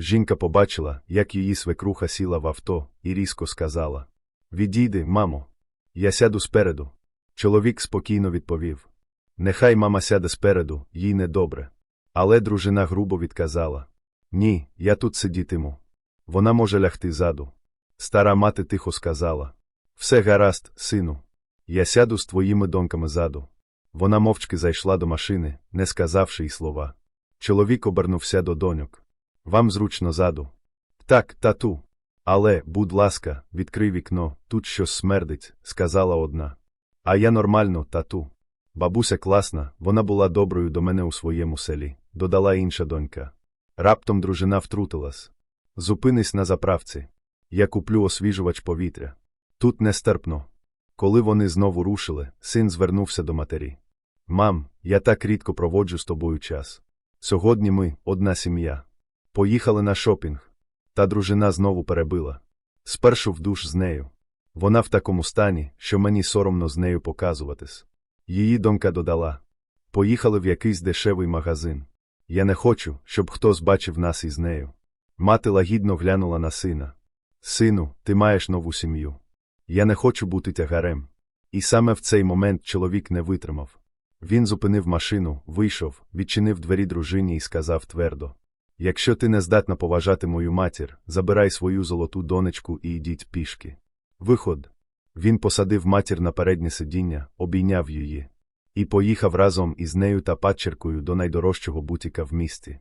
Жінка побачила, як її свекруха сіла в авто, і різко сказала: Відійди, мамо. Я сяду спереду. Чоловік спокійно відповів: Нехай мама сяде спереду, їй недобре. Але дружина грубо відказала: Ні, я тут сидітиму. Вона може лягти ззаду. Стара мати тихо сказала: Все гаразд, сину. Я сяду з твоїми доньками ззаду. Вона мовчки зайшла до машини, не сказавши й слова. Чоловік обернувся до доньок. Вам зручно ззаду. Так, тату. Але, будь ласка, відкрий вікно, тут щось смердить, сказала одна. А я нормально, тату. Бабуся класна, вона була доброю до мене у своєму селі, додала інша донька. Раптом дружина втрутилась. Зупинись на заправці. Я куплю освіжувач повітря. Тут нестерпно. Коли вони знову рушили, син звернувся до матері. Мам, я так рідко проводжу з тобою час. Сьогодні ми одна сім'я. Поїхали на шопінг. Та дружина знову перебила. Спершу в душ з нею. Вона в такому стані, що мені соромно з нею показуватись. Її донька додала. Поїхали в якийсь дешевий магазин. Я не хочу, щоб хтось бачив нас із нею. Мати лагідно глянула на сина. Сину, ти маєш нову сім'ю. Я не хочу бути тягарем. І саме в цей момент чоловік не витримав. Він зупинив машину, вийшов, відчинив двері дружині і сказав твердо: Якщо ти не здатна поважати мою матір, забирай свою золоту донечку і йдіть пішки. Виход. Він посадив матір на переднє сидіння, обійняв її і поїхав разом із нею та падчеркою до найдорожчого бутіка в місті.